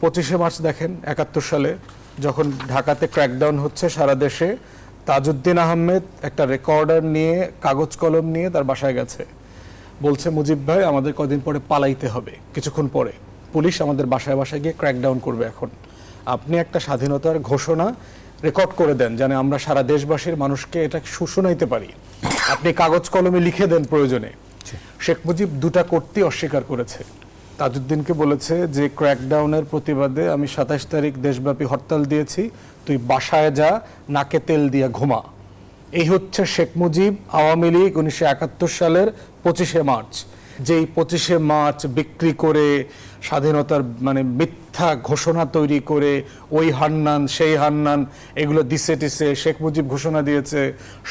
পঁচিশে মার্চ দেখেন একাত্তর সালে যখন ঢাকাতে ক্র্যাকডাউন হচ্ছে সারা দেশে তাজউদ্দিন আহমেদ একটা রেকর্ডার নিয়ে কাগজ কলম নিয়ে তার বাসায় গেছে। বলছে মুজিব ভাই আমাদের কদিন পরে পালাইতে হবে। কিছুক্ষণ পরে পুলিশ আমাদের বাসায় বাসায় গিয়ে ক্র্যাকডাউন করবে এখন। আপনি একটা স্বাধীনতার ঘোষণা রেকর্ড করে দেন যেন আমরা সারা দেশবাসীর মানুষকে এটা শুনাইতে পারি। আপনি কাগজ কলমে লিখে দেন প্রয়োজনে। শেখ মুজিব দুটা করতে অস্বীকার করেছে। তাজউদ্দিনকে বলেছে যে ক্র্যাকডাউনের প্রতিবাদে আমি সাতাশ তারিখ দেশব্যাপী হরতাল দিয়েছি। তুই বাসায় যা, নাকে তেল দিয়ে ঘুমা। এই হচ্ছে শেখ মুজিব আওয়ামী লীগ উনিশশো একাত্তর সালের পঁচিশে মার্চ। যেই পঁচিশে মার্চ বিক্রি করে, স্বাধীনতার মানে মিথ্যা ঘোষণা তৈরি করে, ওই হান্নান, সেই হান্নান, এগুলো দিছে টিসে শেখ মুজিব ঘোষণা দিয়েছে,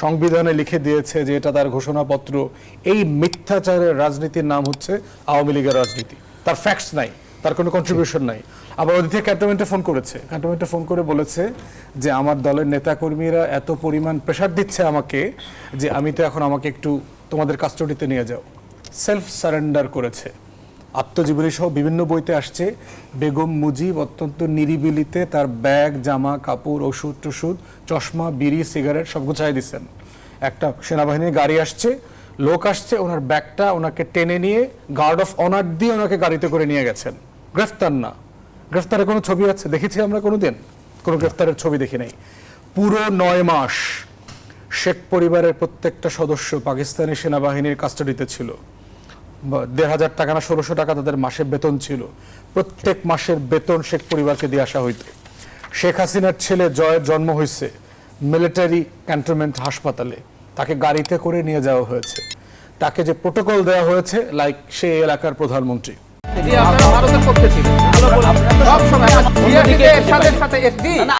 সংবিধানে লিখে দিয়েছে যে, এটা তার ঘোষণাপত্র। এই মিথ্যাচারের রাজনীতির নাম হচ্ছে আওয়ামী লীগের রাজনীতি। তার ফ্যাক্টস নাই, তার কোনো কন্ট্রিবিউশন নাই। আবার ওদিকে ক্যান্টনমেন্টে ফোন করেছে। ক্যান্টনমেন্টে ফোন করে বলেছে যে, আমার দলের নেতাকর্মীরা এত পরিমাণ প্রেশার দিচ্ছে আমাকে যে, আমি তো এখন আমাকে একটু তোমাদের কাস্টডিতে নিয়ে যাও। সেলফ সারেন্ডার করেছে। আত্মজীবনী সহ বিভিন্ন বইতে আসছে, বেগম মুজিব অত্যন্ত নিরিবিলিতে তার ব্যাগ, জামা, কাপড় ওষুধ টষুধ চশমা, বিড়ি, সিগারেট সব গুছাই দিচ্ছেন একটা সেনাবাহিনীর গাড়ি আসছে লোক আসছে, ওনার ব্যাগটা ওনাকে টেনে নিয়ে গার্ড অফ অনার দিয়ে ওনাকে গাড়িতে করে নিয়ে গেছেন। গ্রেফতার না। গ্রেফতারের কোনো ছবি আছে? দেখেছি আমরা কোনোদিন। কোনো গ্রেফতারের ছবি দেখি নাই। পুরো নয় মাস শেখ পরিবারের প্রত্যেকটা সদস্য পাকিস্তানি সেনাবাহিনীর কাস্টাডিতে ছিল। দেড় হাজার টাকা না ষোলোশো টাকা তাদের মাসে বেতন ছিল। প্রত্যেক মাসের বেতন শেখ পরিবারকে দিয়ে আসা হইতো। শেখ হাসিনার ছেলে জয়ের জন্ম হয়েছে মিলিটারি ক্যান্টনমেন্ট হাসপাতালে। তাকে গাড়িতে করে নিয়ে যাওয়া হয়েছে। তাকে যে প্রোটোকল দেওয়া হয়েছে লাইক সে এলাকার প্রধানমন্ত্রী। ভারতের পক্ষে